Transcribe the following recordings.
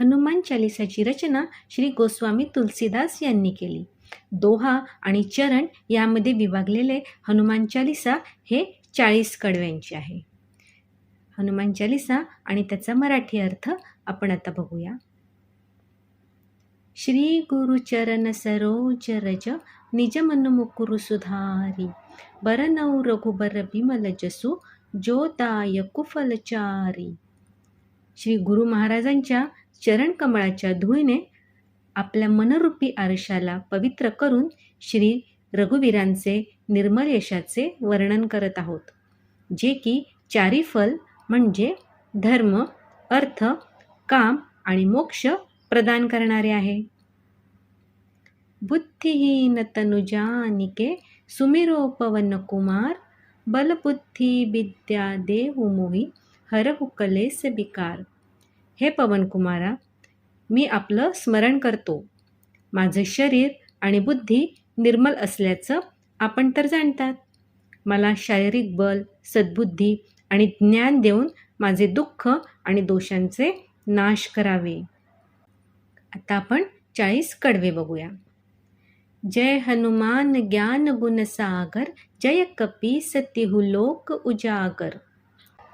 हनुमान चालिसाची रचना श्री गोस्वामी तुलसीदास यांनी केली. दोहा आणि चरण यामध्ये विभागलेले हनुमान चालिसा हे चाळीस कडव्यांचे आहे. हनुमान चालिसा आणि त्याचा मराठी अर्थ आपण आता बघूया. श्री गुरुचरण सरोज रज निज मन मुकुरु सुधारी. बरनौ रघुबर बिमल जसु जोदाय कुफलचारी श्री गुरु महाराजांच्या चरणकमळाच्या धुळीने आपल्या मनरूपी आरशाला पवित्र करून श्री रघुवीरांचे निर्मल यशाचे वर्णन करत आहोत. जे की चारी फल म्हणजे धर्म अर्थ काम आणि मोक्ष प्रदान करणारे आहे. बुद्धिहीन तनुजानिके सुमिरो पवन कुमार बलबुद्धी विद्या देव मोही हरहु कलेस बिकार हे पवनकुमारा मी आपलं स्मरण करतो. माझं शरीर आणि बुद्धी निर्मल असल्याचं आपण तर जाणतात. मला शारीरिक बल सद्बुद्धी आणि ज्ञान देऊन माझे दुःख आणि दोषांचे नाश करावे. आता आपण चाळीस कडवे बघूया. जय हनुमान ज्ञान गुण सागर जय कपी सत्यहु लोक उजागर.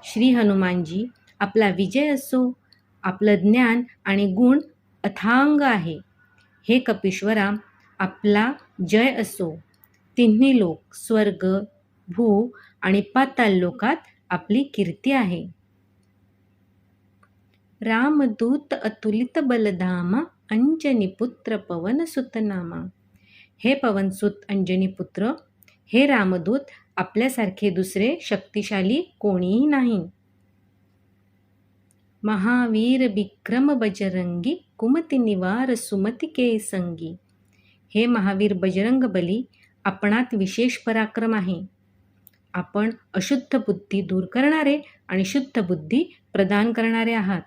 श्री हनुमानजी आपला विजय असो. आपलं ज्ञान आणि गुण अथांग आहे. हे कपीश्वरा आपला जय असो. तिन्ही लोक स्वर्ग भू आणि पाताल लोकात आपली कीर्ती आहे. रामदूत अतुलित बलधामा अंजनी पुत्र पवन सुतनामा. हे पवनसुत अंजनी पुत्र हे रामदूत आपल्यासारखे दुसरे शक्तिशाली कोणीही नाही. महावीर विक्रम बजरंगी कुमती निवार सुमती के संगी हे महावीर बजरंग बली आपणात विशेष पराक्रम आहे. आपण अशुद्ध बुद्धी दूर करणारे आणि शुद्ध बुद्धी प्रदान करणारे आहात.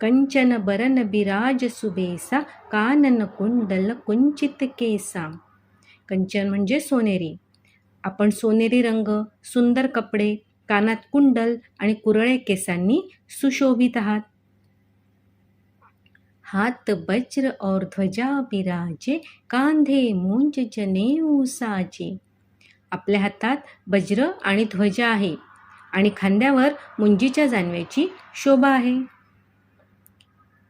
कंचन बरन बिराज सुबेसा कानन कुंडल कुंचित केसा. कंचन म्हणजे सोनेरी. आपण सोनेरी रंग सुंदर कपडे कानात कुंडल आणि कुरळे केसांनी सुशोभित आहात. हात वज्र और ध्वजा बिराजे कांधे मुंज जने साजे आपल्या हातात वज्र आणि ध्वजा आहे आणि खांद्यावर मुंजीच्या जानव्याची शोभा आहे.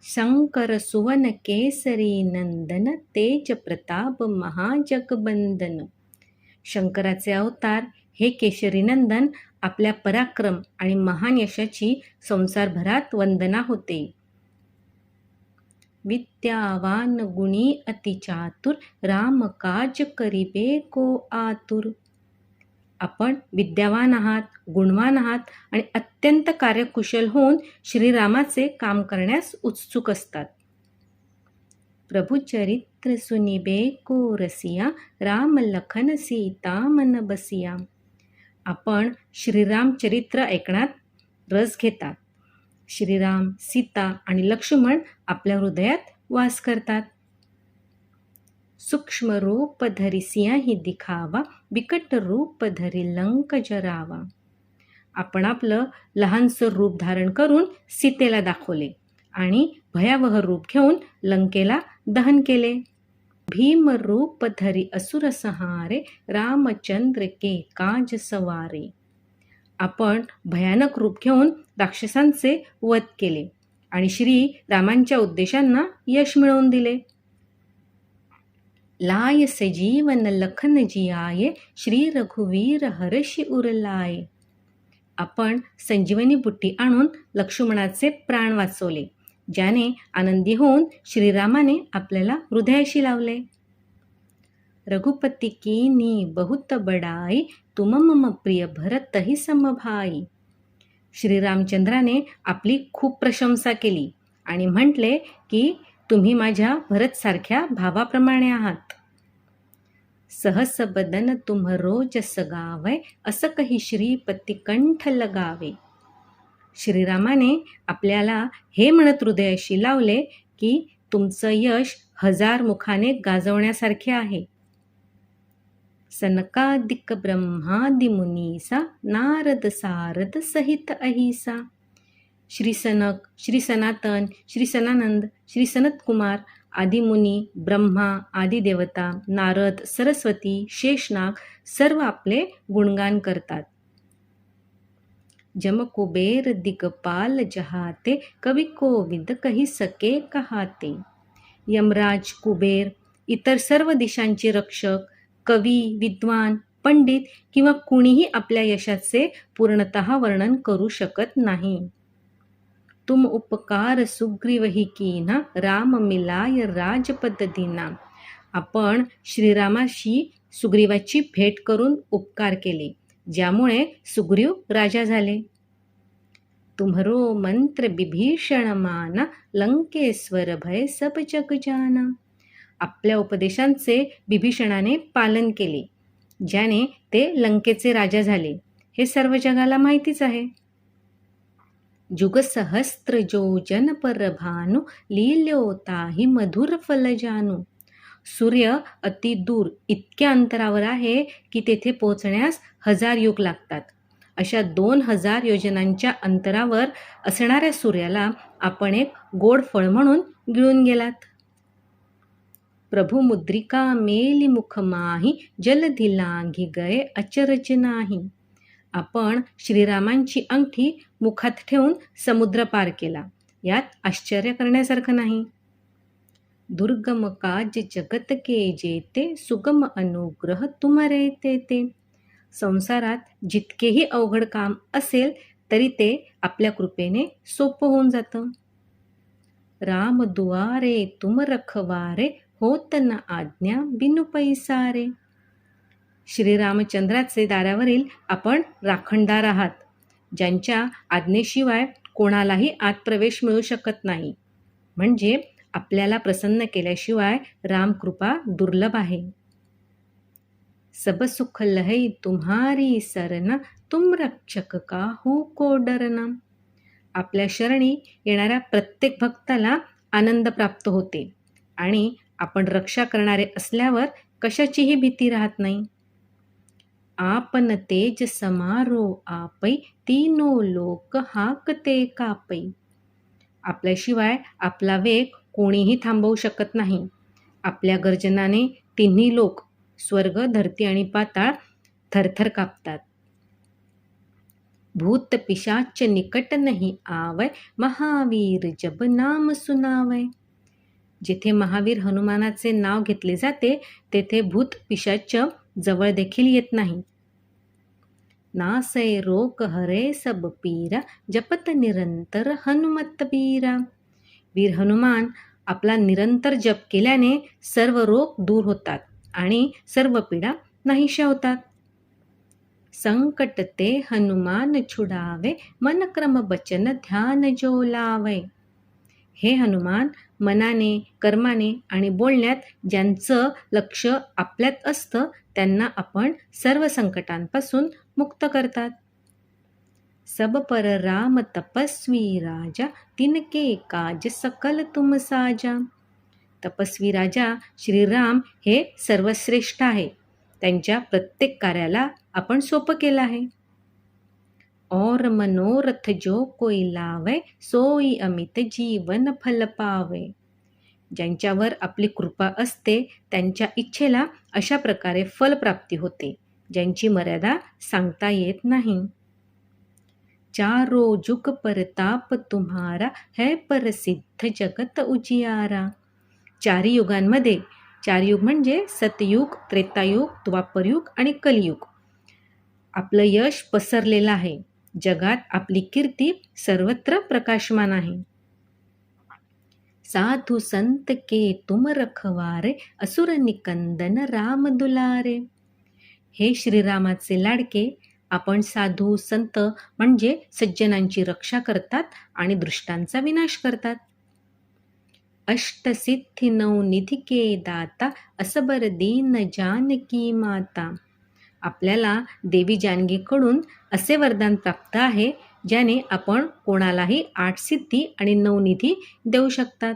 शंकर सुवन केसरी नंदन तेज प्रताप महाजगबंदन. शंकराचे अवतार हे केशरी नंदन आपल्या पराक्रम आणि महान यशाची संसारभरात वंदना होते. विद्यावान गुणी अतिचातुर राम काज करिबे को आतुर. आपण विद्यावान आहात गुणवान आहात आणि अत्यंत कार्यकुशल होऊन श्रीरामाचे काम करण्यास उत्सुक असतात. प्रभू चरित्र सुनिबे को रसिया राम लखन सीता मन बसिया. आपण श्रीराम चरित्र ऐकण्यात रस घेतात. श्रीराम सीता आणि लक्ष्मण आपल्या हृदयात वास करतात. सूक्ष्म रूप धरी सिंही दिखावा बिकट रूप धरी लंक जरावा. आपण आपलं लहानसं रूप धारण करून सीतेला दाखवले आणि भयावह रूप घेऊन लंकेला दहन केले. भीमरूपधरि रूप रामचंद्र के काज सवारे आपण भयानक रूप घेऊन राक्षसांचे वध केले आणि श्री रामांच्या उद्देशांना यश मिळवून दिले. लाय सजीवन लखन जियाये श्री रघुवीर हर्षी उरलाय. आपण संजीवनी बुट्टी आणून लक्ष्मणाचे प्राण वाचवले. ज्याने आनंदी होऊन श्रीरामाने आपल्याला हृदयाशी लावले. रघुपती की नी बहुत बडाई तुम मम प्रिय भरत ही समभाई श्रीरामचंद्राने आपली खूप प्रशंसा केली आणि म्हटले की तुम्ही माझ्या भरतसारख्या भावाप्रमाणे आहात. सहस बदन तुम रोज सगावय असं काही श्रीपती कंठ लगावे. श्रीरामाने आपल्याला हे म्हणत हृदयाशी लावले की तुमचं यश हजार मुखाने गाजवण्यासारखे आहे. सनकादिक ब्रह्मादिमुनीसा नारद सारद सहित अहिसा. श्री सनक श्री सनातन श्री सनानंद श्री सनतकुमार आदिमुनी ब्रह्मा आदिदेवता नारद सरस्वती शेषनाग सर्व आपले गुणगान करतात. जम कुबेर दिगपाल जहाते कवी कोविंद कही सके कहाते. यमराज कुबेर इतर सर्व दिशांचे रक्षक कवी विद्वान पंडित किंवा कुणीही आपल्या यशाचे पूर्णतः वर्णन करू शकत नाही. तुम उपकार सुग्रीवही कीना राम मिलाय राजपद दिना. आपण श्रीरामाशी सुग्रीवाची भेट करून उपकार केले. ज्यामुळे सुग्रीव राजा झाले. तुम्हरो मंत्र बिभीषण माना लंकेश्वर भय सब जग जाना. आपल्या उपदेशांचे बिभीषणाने पालन केले ज्याने ते लंकेचे राजा झाले. हे सर्व जगाला माहितीच आहे. जुगसहस्त्र जो जन परभानु लिल्योता लील्योताही मधुर फल जानू. सूर्य अति दूर इतक्या अंतरावर आहे की तेथे पोहोचण्यास हजार युग लागतात. अशा दोन हजार योजनांच्या अंतरावर असणाऱ्या सूर्याला आपण एक गोड फळ म्हणून गिळून गेलात. प्रभू मुद्रिका मेली मुख माही जलधी लांघी गये अचरज नाही. आपण श्रीरामांची अंगठी मुखात ठेवून समुद्र पार केला. यात आश्चर्य करण्यासारखं नाही. दुर्गम काज जगत के जेते सुगम अनुग्रह तुम ते संसारात जितकेही अवघड काम असेल तरी ते आपल्या कृपेने सोपं होऊन जातं राम दुआरे तुम रखवारे होत न आज्ञा बिनु पैसारे श्रीरामचंद्राचे दारावरील आपण राखणदार आहात ज्यांच्या आज्ञेशिवाय कोणालाही आत प्रवेश मिळू शकत नाही म्हणजे आपल्याला प्रसन्न केल्याशिवाय रामकृपा दुर्लभ आहे. सब सुख लहई तुम्हारी सरना तुम रक्षक का हो को डरना आपल्या शरणी येणाऱ्या प्रत्येक भक्ताला आनंद प्राप्त होते आणि आपण रक्षा करणारे असल्यावर कशाचीही भीती राहत नाही. आपण तेज समारो आपै तीनो लोक हाकते कापै. आपल्याशिवाय आपला वेग कोणीही थांबवू शकत नाही. आपल्या गर्जनाने तिन्ही लोक स्वर्ग धरती आणि पाताळ थरथर कापतात. भूत पिशाच निकट नाही आवय महावीर जब नाम सुनावय. जिथे महावीर हनुमानाचे नाव घेतले जाते तेथे भूत पिशाच जवळ देखील येत नाही. नासय रोग हरे सब पीरा जपत निरंतर हनुमत पीरा. वीर हनुमान आपला निरंतर जप केल्याने सर्व रोग दूर होतात आणि सर्व पीडा नाहीशा होतात. संकट ते हनुमान छुडावे मन क्रम बचन ध्यान जो लावे. हे हनुमान मनाने कर्माने आणि बोलण्यात ज्यांचं लक्ष आपल्यात असतं त्यांना आपण सर्व संकटांपासून मुक्त करतात. सब पर राम तपस्वी राजा तिनके काज सकल तुम साजा. तपस्वी राजा श्रीराम हे सर्वश्रेष्ठ आहे. त्यांच्या प्रत्येक कार्याला आपण सोपं केलं आहे. और मनोरथ जो कोई लावे सोई अमित जीवन फल पावे. ज्यांच्यावर आपली कृपा असते त्यांच्या इच्छेला अशा प्रकारे फलप्राप्ती होते ज्यांची मर्यादा सांगता येत नाही. चारो जुग परताप तुम्हारा है प्रसिद्ध जगत उजियारा. चारी युगांमध्ये चार युग म्हणजे सतयुग त्रेतायुग द्वापरयुग आणि कलियुग. आपलं यश पसरलेलं आहे. जगात आपली कीर्ती सर्वत्र प्रकाशमान आहे. साधू संत के तुम रखवारे असुर निकंदन राम दुलारे. हे श्रीरामाचे लाडके आपण साधू संत म्हणजे सज्जनांची रक्षा करतात आणि दृष्टांचा विनाश करतात. अष्टसिद्धी निधी के दाता असबर दीन जानकी माता. आपल्याला देवी जानकीकडून असे वरदान प्राप्त आहे ज्याने आपण कोणालाही आठ सिद्धी आणि नवनिधी देऊ शकतात.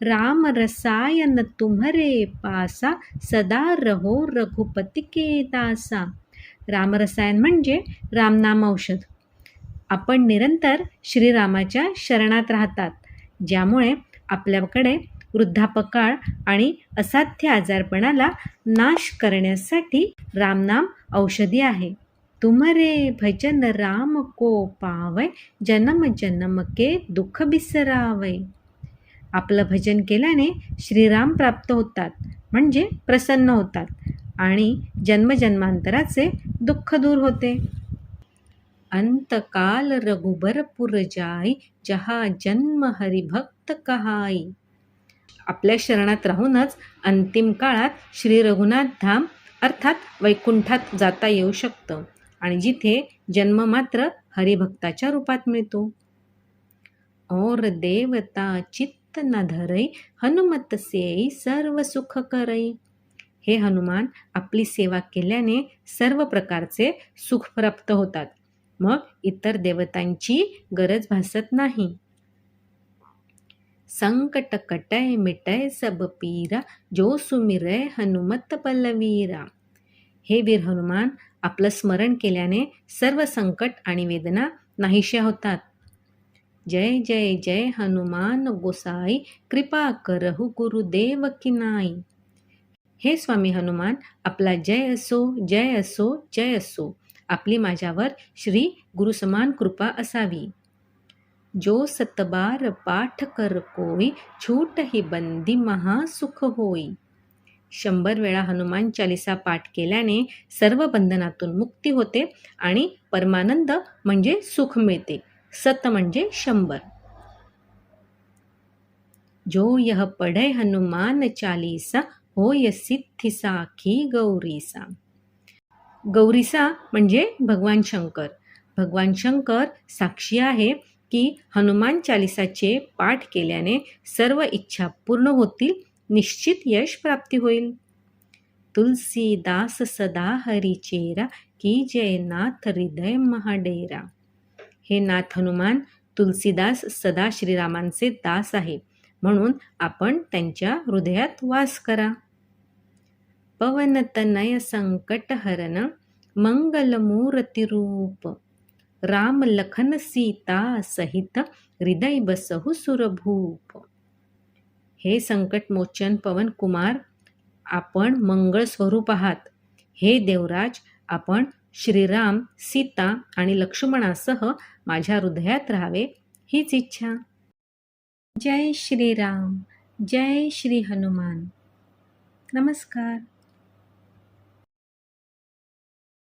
राम रसायन तुम्हरे पासा सदा रहो रघुपती के दासा रामरसायन म्हणजे रामनाम औषध. आपण निरंतर श्रीरामाच्या शरणात राहतात ज्यामुळे आपल्याकडे वृद्धापकाळ आणि असाध्य आजारपणाला नाश करण्यासाठी रामनाम औषधी आहे. तुमरे भजन राम को पावय जन्म जन्म के दुःख बिसरावय आपलं भजन केल्याने श्रीराम प्राप्त होतात म्हणजे प्रसन्न होतात आणि जन्मजन्मांतराचे दुःख दूर होते. अंतकाल रघुबरपुर जाई जहा जन्म हरिभक्त कहाई आपल्या शरणात राहूनच अंतिम काळात श्री रघुनाथ धाम अर्थात वैकुंठात जाता येऊ शकतं आणि जिथे जन्म मात्र हरिभक्ताच्या रूपात मिळतो. और देवता चित्त न धरई हनुमत सेई सर्व सुख करई हे हनुमान आपली सेवा केल्याने सर्व प्रकारचे सुख प्राप्त होतात. मग इतर देवतांची गरज भासत नाही. संकट कटय मिटय सब पीरा जो सुमिरय हनुमत पल्लवीरा। हे वीर हनुमान आपलं स्मरण केल्याने सर्व संकट आणि वेदना नाहीशा होतात. जय जय जय हनुमान गोसाई कृपा करहु गुरुदेव किनाई हे स्वामी हनुमान आपला जय असो जय असो जय असो. आपली माझ्यावर श्री गुरुसमान कृपा असावी. जो सतबार पाठ कर कोई छूट ही बंदी महासुख होई. शंभर वेळा हनुमान चालिसा पाठ केल्याने सर्व बंधनातून मुक्ती होते आणि परमानंद म्हणजे सुख मिळते. सत म्हणजे शंभर. जो यह पढ़े हनुमान चालीसा होय सिद्धिसा की गौरीसा. गौरीसा म्हणजे भगवान शंकर. भगवान शंकर साक्षी आहे की हनुमान चालिसाचे पाठ केल्याने सर्व इच्छा पूर्ण होतील निश्चित यश प्राप्ती होईल. तुलसीदास सदा हरिचेरा की जय नाथ हृदय महाडेरा. हे नाथ हनुमान तुलसीदास सदा श्रीरामांचे दास आहे. म्हणून आपण त्यांच्या हृदयात वास करा. पवनतनय संकट हरण मंगलमूर्ती रूप. राम लखन सीता सहित हृदय बसहु सुरभूप. हे संकट मोचन पवन कुमार आपण मंगळ स्वरूप आहात. हे देवराज आपण श्रीराम सीता आणि लक्ष्मणासह माझ्या हृदयात राहावे हीच इच्छा. जय श्रीराम जय श्री हनुमान. नमस्कार.